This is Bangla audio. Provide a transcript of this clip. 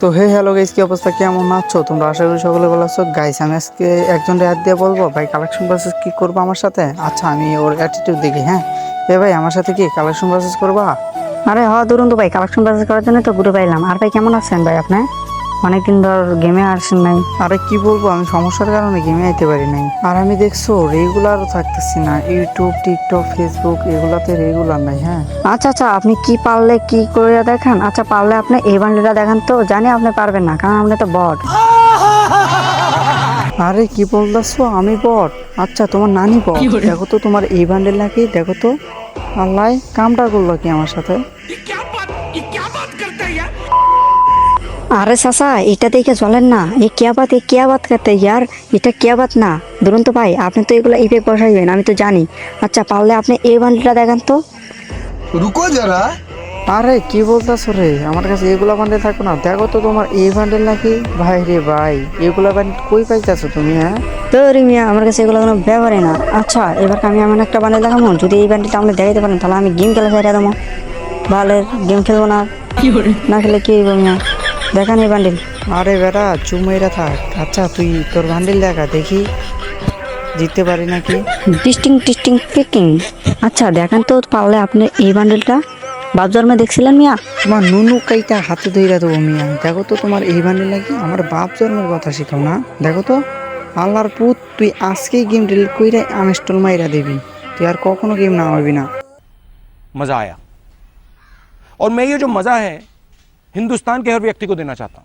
তো হে হ্যালো গাইস কি অবস্থা? কেমন আছো? তোমরা আশা করি সকলে ভালো আছো। গাইস আমি আজকে একজন অ্যাড দিয়ে বলব। ভাই কালেকশন প্রসেস কি করব আমার সাথে? আচ্ছা আমি ওর অ্যাটিটিউড দেখি হ্যাঁ? এ ভাই, আমার সাথে কি কালেকশন প্রসেস করবা? আরে হ্যাঁ ধরুন ভাই কালেকশন প্রসেস করার জন্য তো ঘুরে পাইলাম। আর ভাই, কেমন আছেন ভাই আপনি? অনেকদিন ধর গেমে আসেন নাই। আরে কি বলব আমি সমস্যার কারণে গেমে আইতে পারি নাই। আর আমি দেখছ রেগুলার থাকতেছি না। ইউটিউব টিকটক ফেসবুক এগুলাতে রেগুলার নাই হ্যাঁ। আচ্ছা আচ্ছা আপনি কি পারলে কি করে দেখান? আচ্ছা পারলে আপনি এই বান্ডিলটা দেখান তো জানি আপনি পারবেন না কারণ আপনি তো বট আরে কি বলতেছো আমি বট আচ্ছা তোমার নানি বট দেখো তো তোমার এই বান্ডেল নাকি দেখো তো। আল্লাহ কামটা করল কি আমার সাথে? আরে চাচা এটা দেখে চলেন না। এই কেয়াবাত এ কেয়াবাত খেতে ইয়ার এটা কেয়াবাত না। ধরুন তো ভাই আপনি তো এগুলো ইফেক্ট বসাইবেন আমি তো জানি। আচ্ছা পারলে আপনি এই বান্ডিটা দেখান তো। রুকো যারা। আরে কি বলতাস রে? আমার কাছে এগুলা বান্ডে থাকো না। দেখো তো তোমার এই বান্ডেল নাকি? ভাই রে ভাই এগুলা বান্ডে কই পাইতেছো তুমি হ্যাঁ? তো রে মিয়া আমার কাছে এগুলো কোনো ব্যাপারই না। আচ্ছা এবার আমি এমন একটা বান্ডেল দেখাবো? যদি এই বান্ডেলটা আমরা দেখাইতে পারেন তাহলে আমি গেম খেলা ছাড়িয়ে দেবো। ভালো গেম খেলব না। না খেলে কি মিয়া? দেখান এই বান্ডিল আরে বেটা চুমেরা থাক আচ্ছা তুই তোর বান্ডেল দেখা দেখি জিততে পারি নাকি টিস্টিং টিস্টিং পিকিং আচ্ছা দেখান তো পারলে আপনি এই বান্ডিলটা বাপ জন্মে দেখছিলেন মিয়া তোমার নুনু কাইটা হাতে ধইরা দেবো মিয়া দেখো তো তোমার এই বান্ডেল নাকি আমার বাপ জন্মের কথা শিখাও না দেখো তো আল্লাহর পুত তুই আজকেই গেম ডিলিট কইরা আনস্টল মাইরা দিবি তুই আর কখনো গেম নামাবি না मज़ा आया और मैं ये जो मज़ा है हिंदुस्तान के हर व्यक्ति को देना चाहता हूँ।